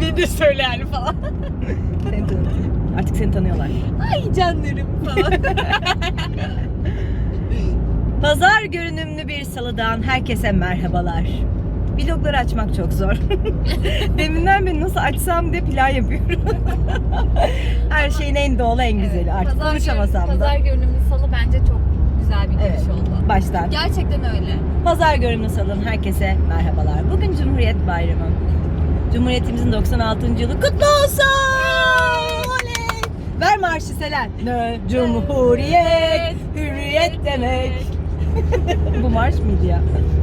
Beni de söyle yani falan. Seni tanıyorum. Artık seni tanıyorlar. Ay canlarım falan. Pazar görünümlü bir salıdan herkese merhabalar. Vlogları açmak çok zor. Deminden beri nasıl açsam diye plan yapıyorum. Her şeyin en doğal en güzeli. Artık Pazar konuşamasam görünümlü- da. Pazar görünümlü salı bence çok güzel bir Evet. giriş oldu. Baştan. Gerçekten öyle. Pazar görünümlü salın herkese merhabalar. Bugün Cumhuriyet Bayramı. Cumhuriyetimizin 96. yılı kutlu olsun! Oley! Ver marşı Selen. Cumhuriyet, hürriyet demek. Bu marş mıydı ya?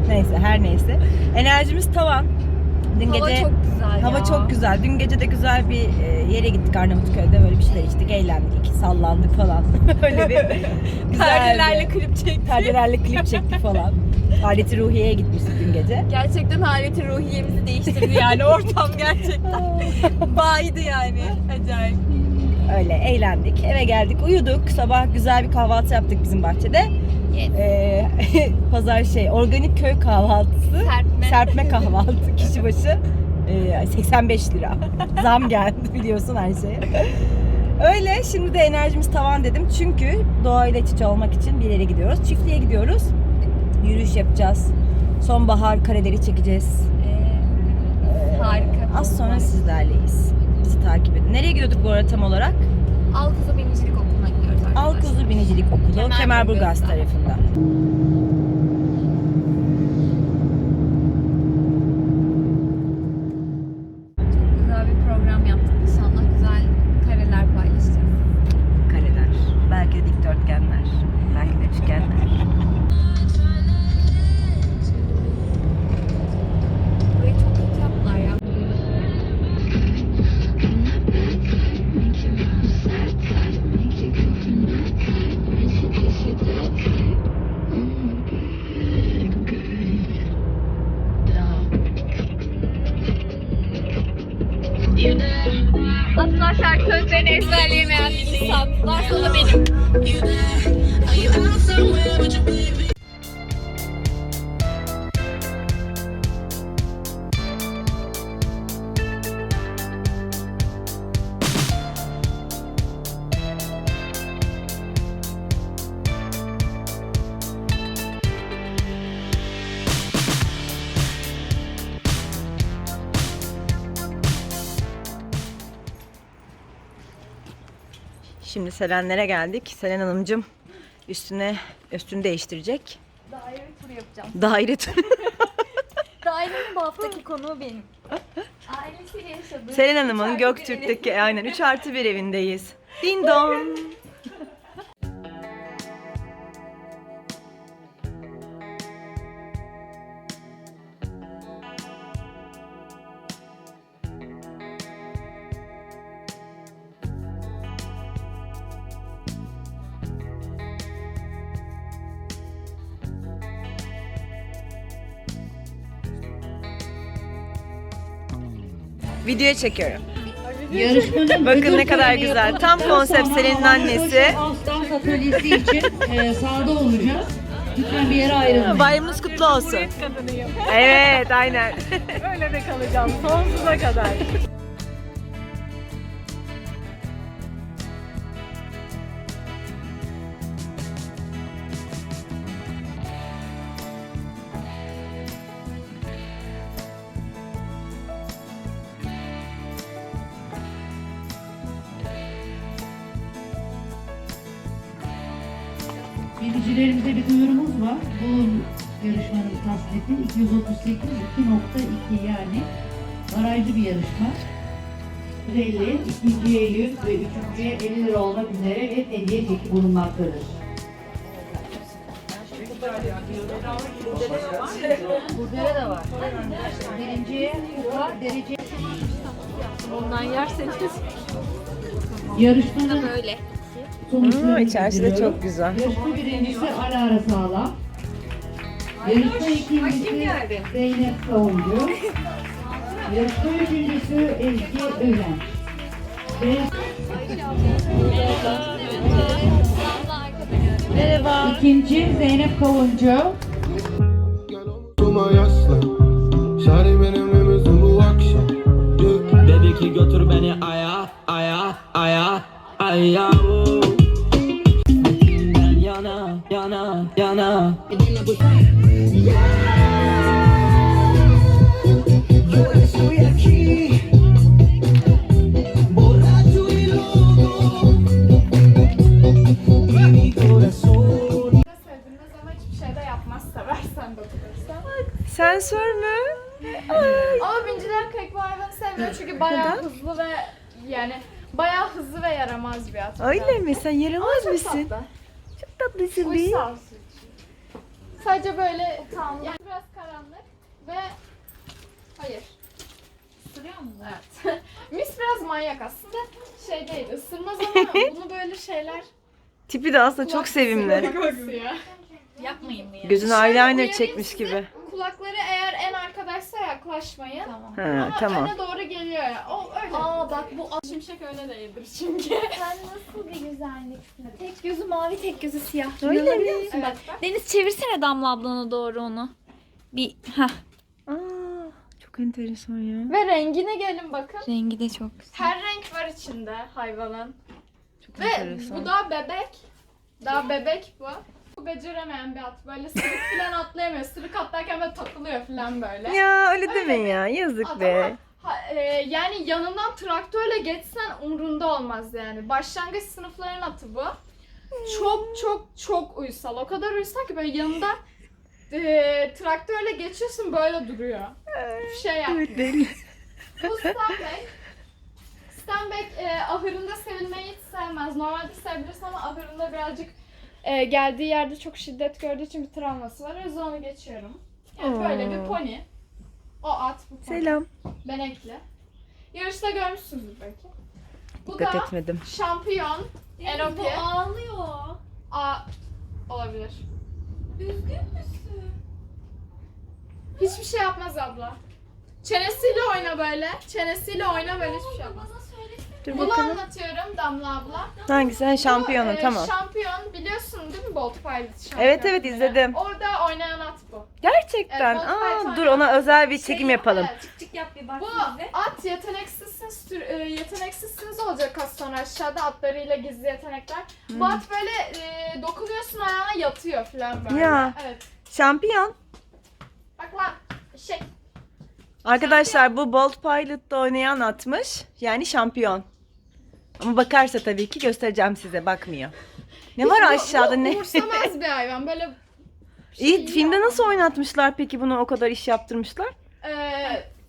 Neyse her neyse. Enerjimiz tavan. Dün Hava gece çok güzel hava ya. çok güzel. Dün gece de güzel bir e, yere gittik Arnavutköy'de böyle bir şeyler içtik, eğlendik, sallandık falan. Öyle bir güzel Perdelerle klip çektik. perdelerle klip çektik falan. Haleti Ruhiye'ye gitmiştik dün gece. Gerçekten haleti ruhiyemizi değiştirdi yani ortam gerçekten. Baydı yani. Acayip. Öyle eğlendik. Eve geldik, uyuduk. Sabah güzel bir kahvaltı yaptık bizim bahçede. Yes. Ee, pazar şey, organik köy kahvaltısı. Serpme. Serpme kahvaltı kişi başı e, 85 lira. Zam geldi biliyorsun her şeye. Öyle şimdi de enerjimiz tavan dedim. Çünkü doğayla iç içe olmak için bir yere gidiyoruz. Çiftliğe gidiyoruz. Yürüyüş yapacağız. Sonbahar kareleri çekeceğiz. Ee, harika. Az sonra sizlerleyiz. Bizi takip edin. Nereye gidiyorduk bu arada tam olarak? Alkuzu Binicilik Okulu'na gidiyoruz arkadaşlar. Alkuzu Binicilik Okulu, Kemerburgaz Kemerburgaz tarafında. Ezberleyemeyen bir insan. Varsa o da benim. Şimdi Selenlere geldik. Selen Hanımcığım üstüne üstünü değiştirecek. Daire turu yapacağım. Daire turu. Dairenin bu haftaki konuğu benim. Ailesiyle yaşadığı. Selen Hanım'ın Göktürk'teki aynen 3 artı bir evindeyiz. Din don. Videoya çekiyorum. Yarışmanın Bakın ne kadar güzel. Tam konsept Selin'in annesi. Dans atölyesi için e, sahada olacağız. Lütfen bir yere ayrılmayın. Bayramınız kutlu olsun. Evet aynen. Öyle de kalacağım sonsuza kadar. Bilgicilerimize bir duyurumuz var. Bu yarışmanın tasliti 238 2.2 yani barajlı bir yarışma. 150, ikinciye 100 ve üçüncüye 50 lira olmak üzere ve hediye çeki bulunmaktadır. Burada da var. Birinciye kupa, derece Ondan yerseniz yarışmanın böyle sonuçlarını Aa, içerisi de çok güzel. Yarışma birincisi Alara Sağlam. Yarışma ikincisi Zeynep Savuncu. Yarışma üçüncüsü Ezgi Özen. Merhaba. İkinci Zeynep Kavuncu. Dedi ki götür beni aya aya aya aya dokunursan. Sensör mü? Ama binciler pek bu hayvanı sevmiyor çünkü bayağı hızlı ve yani bayağı hızlı ve yaramaz bir at. Öyle mi? Sen yaramaz Çok mısın? tatlı. Çok tatlısın Uysal. Sadece böyle yani biraz karanlık ve hayır. Isırıyor mu? Evet. Mis biraz manyak aslında. Şey değil, ısırmaz ama bunu böyle şeyler Tipi de aslında çok sevimli. Yapmayın mı ya? Şöyle eyeliner çekmiş gibi. Kulakları eğer en arkadaşsa yaklaşmayın. Tamam. Ha, Ama tamam. öne doğru geliyor ya. O öyle. Aa bak bu şimşek öyle değildir çünkü. Sen nasıl bir güzelliksin? Tek gözü mavi, tek gözü siyah. Öyle mi? Evet, Bak, bak. Deniz çevirsene Damla ablana doğru onu. Bir heh. Aa, çok enteresan ya. Ve rengine gelin bakın. Rengi de çok güzel. Her renk var içinde hayvanın. Çok Ve enteresan. bu daha bebek. Daha bebek bu. Beceremeyen bir at. Böyle sırık falan atlayamıyor. Sırık atlarken böyle takılıyor falan böyle. Ya öyle deme ya. Yazık be. ha- e, yani yanından traktörle geçsen umrunda olmaz yani. Başlangıç sınıfların atı bu. Çok çok çok uysal. O kadar uysal ki böyle yanında e, traktörle geçiyorsun böyle duruyor. Bir şey yap. Evet deli. Bu Stanback. Stanback e, ahırında sevilmeyi hiç sevmez. Normalde sevebilirsin ama ahırında birazcık e, geldiği yerde çok şiddet gördüğü için bir travması var. O yüzden onu geçiyorum. Yani böyle bir pony. O at bu pony. Selam. Benekli. Yarışta görmüşsünüzdür belki. Bu Dikkat da etmedim. şampiyon. NOP. bu ağlıyor. A olabilir. Üzgün müsün? Hiçbir şey yapmaz abla. Çenesiyle oyna böyle. Çenesiyle oyna böyle hiçbir şey yapmaz. Dur Bunu bakalım. anlatıyorum Damla abla. Hangisi? Sen şampiyonu Bu, e, tamam. Şampiyon biliyorsun değil mi Bolt Pilot şampiyon? Evet evet izledim. Orada oynayan at bu. Gerçekten. Evet, Aa, dur ona özel bir çekim yapalım. Evet. Çık çık yap bir bak Bu bize. at yeteneksizsiniz, tür- e, yeteneksizsiniz olacak az sonra aşağıda atlarıyla gizli yetenekler. Hmm. Bu at böyle e, dokunuyorsun ayağına yatıyor falan böyle. Ya. Evet. Şampiyon. Bak lan şey. Arkadaşlar bu Bolt Pilot'ta oynayan atmış. Yani şampiyon. Ama bakarsa tabii ki göstereceğim size. Bakmıyor. Ne var aşağıda bu ne? umursamaz bir hayvan. Böyle İyi filmde nasıl oynatmışlar peki bunu o kadar iş yaptırmışlar? e,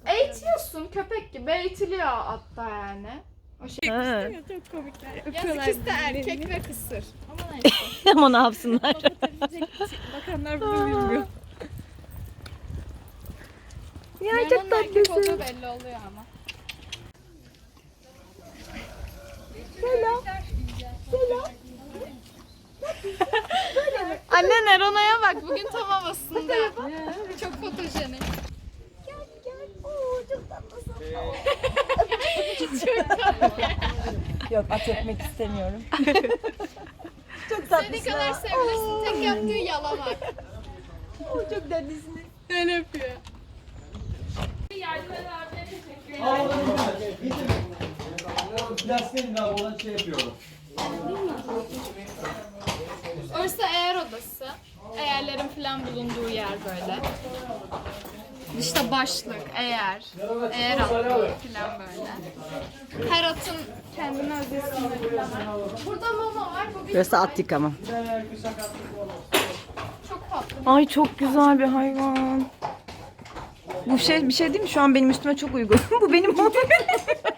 eğitiyorsun köpek gibi eğitiliyor atta yani. O şey. Ha. Yazık ikisi de erkek ve kısır. Ama ne yapsınlar? Bakanlar bunu bilmiyor. ya çok erkek tatlısın. olduğu belli oluyor ama. Anne Nerona'ya bak bugün tam havasında. Çok fotojenik. Yok at etmek istemiyorum. çok Ne tatlısın. kadar sevilirsin tek yaptığı yalamak. Çok tatlısın. Öyle yapıyor. Yardım eden abiye teşekkür ederim. Daha olan şey yapıyorum. Orası eğer odası. Eğerlerin falan bulunduğu yer böyle. İşte başlık, eğer, eğer atlığı falan böyle. Her atın kendine özel isimleri var. Burada mama var. Bu bir Burası at yıkama. çok tatlı. Ay çok güzel bir hayvan. Bu şey bir şey değil mi? Şu an benim üstüme çok uygun. Bu benim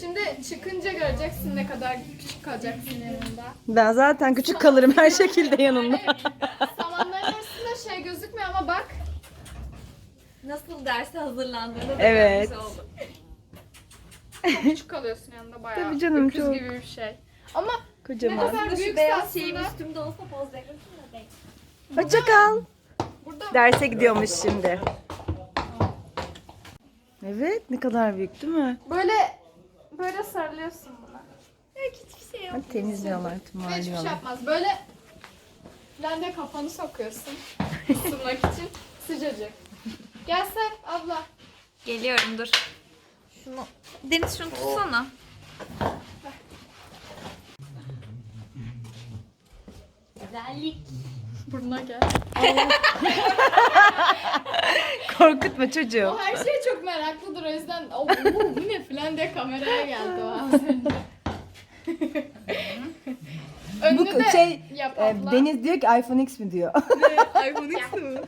Şimdi çıkınca göreceksin ne kadar küçük kalacaksın yanında. Ben zaten küçük kalırım her şekilde yanında. Samanların arasında şey gözükmüyor ama bak. Nasıl derse hazırlandığını da Evet. görmüş oldum. Çok küçük kalıyorsun yanında bayağı. Tabii canım, öküz çok. gibi bir şey. Ama ne Kocaman. kadar Şu büyük beyaz aslında. şeyim üstümde olsa poz verirsin de. Hoşça kal. Burada Derse gidiyormuş şimdi. Evet ne kadar büyük değil mi? böyle Böyle sarılıyorsun buna. Yok hiçbir şey yok. Bak temizliyorlar, Ve hiçbir şey yapmaz. Böyle blende kafanı sokuyorsun ısınmak için. Sıcacık. Gel sen abla. Geliyorum dur. Şunu Deniz şunu tutsana. Burnuna gel. Korkutma çocuğu. O her şeyi meraklıdır o yüzden o, bu, bu ne falan diye kameraya geldi o az önce. Önünü de şey, yap e, abla. Deniz diyor ki iPhone X mi diyor. iPhone X mi?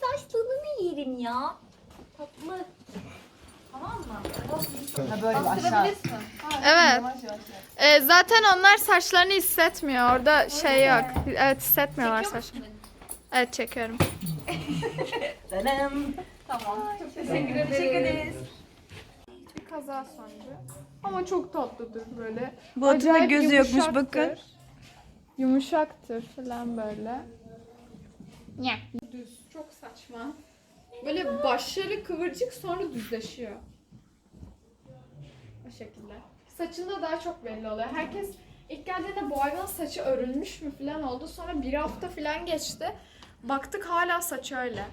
Saçlarını yerim ya. Tatlı. Tamam mı? böyle aşağı. Evet. Ee, zaten onlar saçlarını hissetmiyor. Orada şey yok. Evet hissetmiyorlar saçlarını. Evet çekiyorum. Teşekkür ederiz. Bir kaza sonucu. Ama çok tatlıdır böyle. Bu atın da Acayip gözü yokmuş yumuşaktır. bakın. Yumuşaktır falan böyle. Ne? Düz. Çok saçma. Böyle başları kıvırcık sonra düzleşiyor. O şekilde. Saçında daha çok belli oluyor. Herkes ilk geldiğinde bu hayvanın saçı örülmüş mü falan oldu. Sonra bir hafta falan geçti. Baktık hala saçı öyle.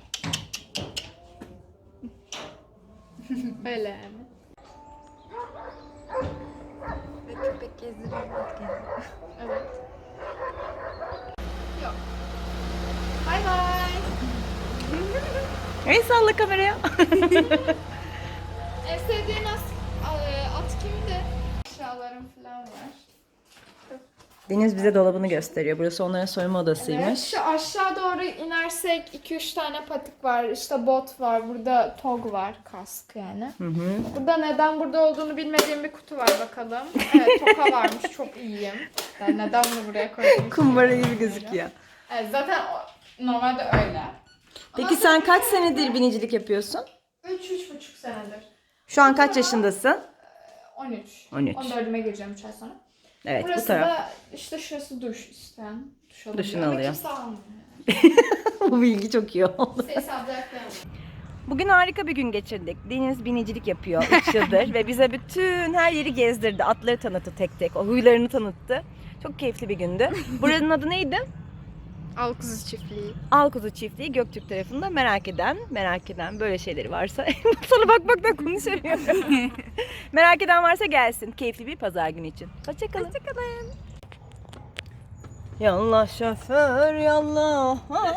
öyle yani. Ve köpek gezdiriyor. Evet. Yok. Bay bay. El salla kameraya. En sevdiğin as, a- at kimdi? Eşyalarım falan var. Deniz bize dolabını gösteriyor. Burası onların soyunma Evet, odasıymış. şu aşağı doğru inersek 2-3 tane patik var. İşte bot var. Burada tog var. Kask yani. Hı hı. Burada neden burada olduğunu bilmediğim bir kutu var bakalım. Evet toka varmış. Çok iyiyim. Yani neden bunu buraya koydum? Kumbara gibi gözüküyor. Evet zaten o- normalde öyle. Peki sen kaç senedir binicilik yapıyorsun? 3-3,5 senedir. Şu an kaç yaşındasın? 13. 13. 14'üme gireceğim 3 ay sonra. Evet bu Burası taraf. da işte şurası duş üstten. Duş alabiliyor. Duşunu Ama alıyor. Kimse almıyor. bu bilgi çok iyi oldu. Bugün harika bir gün geçirdik. Deniz binicilik yapıyor 3 yıldır ve bize bütün her yeri gezdirdi. Atları tanıttı tek tek. O huylarını tanıttı. Çok keyifli bir gündü. Buranın adı neydi? Alkuzu çiftliği. Alkuzu Çiftliği Göktürk tarafında merak eden, merak eden böyle şeyleri varsa sana bak bak da konuşamıyorum. merak eden varsa gelsin. Keyifli bir pazar günü için. Hoşçakalın. Hoşçakalın. Yallah şoför yallah.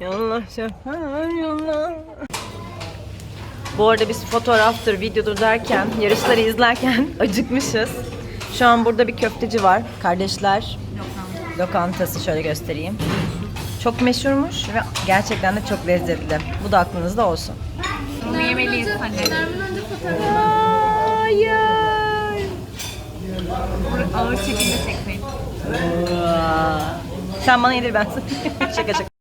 yallah şoför yallah. Bu arada biz fotoğraftır, videodur derken, yarışları izlerken acıkmışız. Şu an burada bir köfteci var. Kardeşler lokantası şöyle göstereyim. Çok meşhurmuş ve gerçekten de çok lezzetli. Bu da aklınızda olsun. Bunu yemeliyiz anne. Hayır. Ağır şekilde çekmeyin. Sen bana yedir ben sana. şaka şaka.